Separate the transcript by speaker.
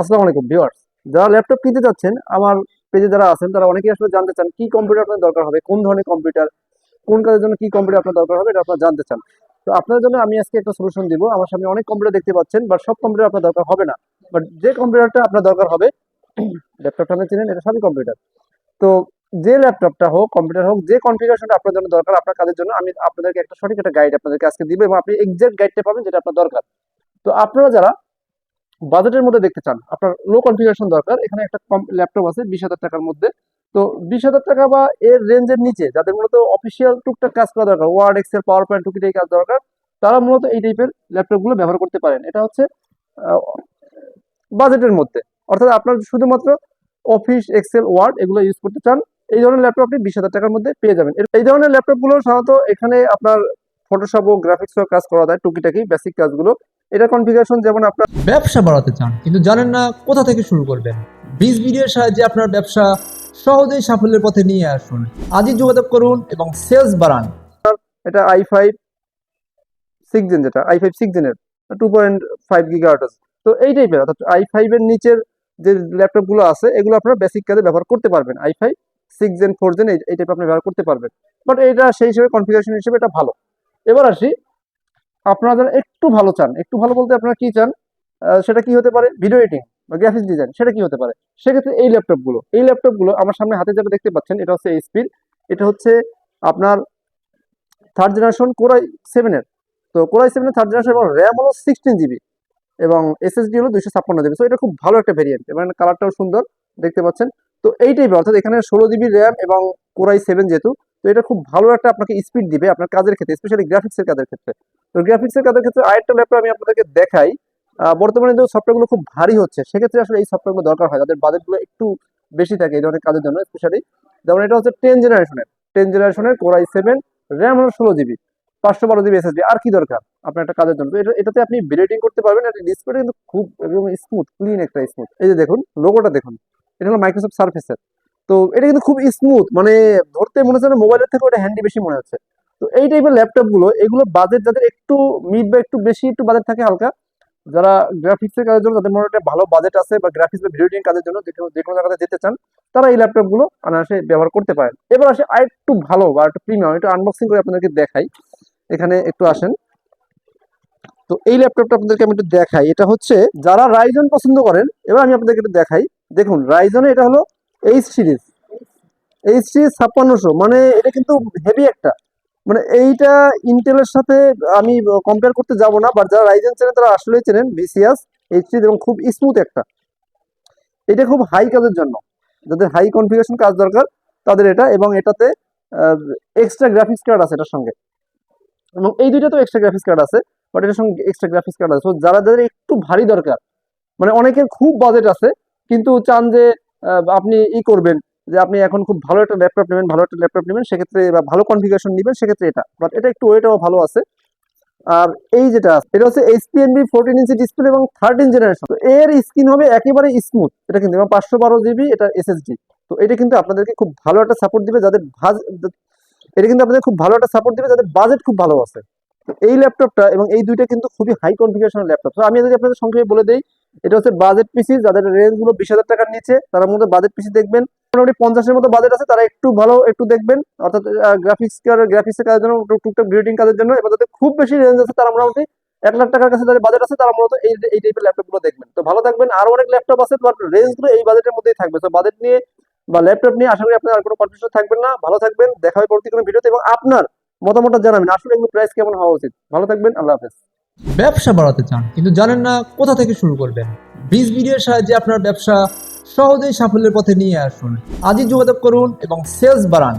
Speaker 1: আসসালামু আলাইকুম ভিউয়ার্স যারা ল্যাপটপ কিনতে চাচ্ছেন, আমার পেজে যারা আছেন, তারা অনেকেই আসলে জানতে চান কি কম্পিউটার আপনার দরকার হবে, কোন ধরনের কম্পিউটার কোন কাজের জন্য কি কম্পিউটার আপনার দরকার হবে, এটা আপনারা জানতে চান। তো আপনার জন্য আমি আজকে একটা সলিউশন দিব। আমার সামনে অনেক কম্পিউটার দেখতে পাচ্ছেন বাট সব কম্পিউটার আপনার দরকার হবে না। বাট যে কম্পিউটারটা আপনার দরকার হবে ল্যাপটপটা আপনি চিনেন, এটা সবই কম্পিউটার তো যে ল্যাপটপটা হোক কম্পিউটার হোক, যে কনফিগারেশনটা আপনার জন্য দরকার, আপনার কাজের জন্য আমি আপনাদেরকে একটা সঠিক একটা গাইড আপনাদেরকে আজকে দিব এবং আপনি এক্সাক্ট গাইডটা পাবেন যেটা আপনার দরকার। তো আপনারা যারা বাজেটের মধ্যে দেখতে চান, আপনার লো কনফিগারেশন দরকার, এখানে একটা কম ল্যাপটপ আছে, বিশ হাজার টাকার মধ্যে। তো বিশ হাজার টাকা বা এর রেঞ্জের নিচে, যাদের মূলত অফিসিয়াল টুকটাক কাজ করা দরকার ওয়ার্ড এক্সেল পাওয়ার পয়েন্ট টুকিটাই কাজ দরকার, তারা মূলত এই টাইপের ল্যাপটপগুলো ব্যবহার করতে পারেন। এটা হচ্ছে বাজেটের মধ্যে। অর্থাৎ আপনার শুধুমাত্র অফিস এক্সেল ওয়ার্ড এগুলো ইউজ করতে চান, এই ধরনের ল্যাপটপ আপনি বিশ হাজার টাকার মধ্যে পেয়ে যাবেন। এই ধরনের ল্যাপটপগুলো সাধারণত এখানে আপনার ফটোশপ ও গ্রাফিক্স কাজ করা যায় টুকিটাকি বেসিক কাজগুলো। এটা কনফিগারেশন যেমন আপনার
Speaker 2: ব্যবসা বাড়াতে চান কিন্তু জানেন না কোথা থেকে শুরু করবেন। বিজ ভিডিওর সাহায্যে আপনার ব্যবসা সহজেই সাফল্যের পথে নিয়ে আসুন। আজই যোগাযোগ করুন এবং সেলস বাড়ান।
Speaker 1: এটা আই ফাইভ সিক্স জেন যেটা আই ফাইভ সিক্স জেনের টু পয়েন্ট ফাইভ গিগাহার্টজ তো এই টাইপের অর্থাৎ আই ফাইভের নিচের যে ল্যাপটপগুলো আছে এগুলো আপনারা বেসিক কাজে ব্যবহার করতে পারবেন। I five six gen four gen এই টাইপ আপনি ব্যবহার করতে পারবেন। বাট এটা সেই হিসেবে কনফিগারেশন হিসেবে এটা ভালো। এবার আসি আপনারা যারা একটু ভালো চান, একটু ভালো বলতে আপনারা কি চান সেটা কি হতে পারে? ভিডিও এডিটিং বা গ্রাফিক্স ডিজাইন সেটা কি হতে পারে? সেক্ষেত্রে এই ল্যাপটপগুলো এই ল্যাপটপগুলো আমার সামনে হাতে যাবে দেখতে পাচ্ছেন, এটা হচ্ছে এইচপির এটা হচ্ছে আপনার থার্ড জেনারেশন কোরাই সেভেনের তো কোরাই সেভেনের থার্ড জেনারেশন এবং র্যাম হলো সিক্সটিন জিবি এবং এসএসডি হলো দুইশো ছাপ্পান্ন জিবি তো এটা খুব ভালো একটা ভেরিয়েন্ট এবং কালারটাও সুন্দর, দেখতে পাচ্ছেন। তো এই টাইপের অর্থাৎ এখানে ষোলো জিবি র্যাম এবং কোরাই সেভেন যেহেতু, তো এটা খুব ভালো একটা আপনাকে স্পিড দিবে আপনার কাজের ক্ষেত্রে স্পেশালি গ্রাফিক্সের কাজের ক্ষেত্রে। তো গ্রাফিক্সের কাজের ক্ষেত্রে আরেকটা ল্যাপটপ আমি আপনাদেরকে দেখাই। বর্তমানে যে সফটওয়্যারগুলো খুব ভারী হচ্ছে। সেক্ষেত্রে আসলে এই সফটওয়্যারগুলো দরকার হয়। যাদের বাজেটগুলো একটু বেশি থাকে এই ধরনের কাজের জন্য স্পেশালি যেমন এটা হচ্ছে টেন জেনারেশনের টেন জেনারেশনের কোরাই সেভেন র্যাম হলো ষোলো জিবি পাঁচশো বারো জিবি এসএসডি আর কি দরকার আপনার একটা কাজের জন্য? এটাতে আপনি বিলেটিং করতে পারবেন। এটা ডিসপ্লেটা কিন্তু খুব একদম স্মুথ ক্লিন একটা স্মুথ এই যে দেখুন লোগোটা দেখুন। এটা হলো মাইক্রোসফট সার্ফেসের তো এটা কিন্তু খুব স্মুথ মানে ধরতে মনে হচ্ছে মোবাইলের থেকে ওটা হ্যান্ডি বেশি মনে হচ্ছে। তো এই টাইপের ল্যাপটপগুলো, এগুলো বাজেট যাদের একটু মিড বা একটু বেশি, একটু বাজেট থাকে হালকা, যারা গ্রাফিক্স এর কাজের জন্য তাদের মনে ভালো বাজেট আছে বা গ্রাফিক্স বা ভিডিও কাজের জন্য যে কোনো- জায়গাতে যেতে চান, তারা এই ল্যাপটপগুলো অনায়াসে ব্যবহার করতে পারেন। এবার আসে আর একটু ভালো বা একটু প্রিমিয়াম একটু আনবক্সিং করে আপনাদেরকে দেখাই। এখানে একটু আসেন। তো এই ল্যাপটপটা আপনাদেরকে আমি একটু দেখাই। এটা হচ্ছে যারা রাইজন পছন্দ করেন, এবার আমি আপনাদেরকে একটু দেখাই। দেখুন রাইজনে এটা হলো এইচ সিরিজ এইচ সিরিজ ছাপ্পান্নশো মানে এটা কিন্তু হেভি একটা। মানে এইটা ইন্টেলের সাথে আমি কম্পেয়ার করতে যাব না বাট যারা রাইজেন চেনেন তারা আসলেই চেনেন ভিসিয়াস এইচ এবং খুব স্মুথ একটা। এটা খুব হাই কাজের জন্য। যাদের হাই কনফিগারেশন কাজ দরকার, তাদের এটা এবং এটাতে এক্সট্রা গ্রাফিক্স কার্ড আছে এটার সঙ্গে। এবং এই দুইটা তো এক্সট্রা গ্রাফিক্স কার্ড আছে বাট এটার সঙ্গে এক্সট্রা গ্রাফিক্স কার্ড আছে। যারা যাদের একটু ভারী দরকার মানে অনেকের খুব বাজেট আছে, কিন্তু চান যে আপনি ই করবেন যে আপনি এখন খুব ভালো একটা ল্যাপটপ নেবেন, ভালো একটা ল্যাপটপ নেবেন, সেক্ষেত্রে বা ভালো কনফিগারেশন নেবেন, সেক্ষেত্রে এটা। বাট এটা একটু ওয়েটাও ভালো আছে। আর এই যেটা এটা হচ্ছে এইচপিএনবি ফোরটিন ইঞ্চি ডিসপ্লে এবং থার্টিন জেনারেশন এর স্ক্রিন হবে একেবারে স্মুথ এটা কিন্তু এবং পাঁচশো বারো জিবি এটা এসএসডি তো এটা কিন্তু আপনাদেরকে খুব ভালো একটা সাপোর্ট দিবে যাদের ভাজ এটা কিন্তু আপনাদের খুব ভালো একটা সাপোর্ট দিবে যাদের বাজেট খুব ভালো আছে। এই ল্যাপটপটা এবং এই দুইটা কিন্তু খুবই হাই কনফিগারেশনের ল্যাপটপ তো আমি যদি আপনাদের সংক্ষেপে বলে দেই এটা হচ্ছে বাজেট পিসি যাদের রেঞ্জগুলো বিশ হাজার টাকার নিচে, তার মধ্যে বাজেট পিসি দেখবেন। মোটামুটি পঞ্চাশের মতো বাজেট আছে, তারা একটু ভালো একটু দেখবেন। অর্থাৎ গ্রাফিক্স গ্রাফিক্স কাজের জন্য টুকটাক ভিডিওটিং কাজের জন্য। এবার যাদের খুব বেশি রেঞ্জ আছে, তারা মোটামুটি এক লাখ টাকার কাছে যাদের বাজেট আছে, তারা মূলত এই এই টাইপের ল্যাপটপগুলো দেখবেন। তো ভালো থাকবেন। আরও অনেক ল্যাপটপ আছে বাট রেঞ্জগুলো এই বাজেটের মধ্যেই থাকবে। তো বাজেট নিয়ে বা ল্যাপটপ নিয়ে আশা করি আপনার আর কোনো কনফিউশন থাকবেন না। ভালো থাকবেন, দেখা হবে পরবর্তী কোনো ভিডিওতে এবং আপনার মতামতটা জানাবেন। আসলে এগুলো প্রাইস কেমন হওয়া উচিত? ভালো থাকবেন, আল্লাহ হাফেজ।
Speaker 2: ব্যবসা বাড়াতে চান, কিন্তু জানেন না কোথা থেকে শুরু করবেন। বিজ ভিডিওর সাহায্যে আপনার ব্যবসা সহজেই সাফল্যের পথে নিয়ে আসুন। আজই যোগাযোগ করুন এবং সেলস বাড়ান।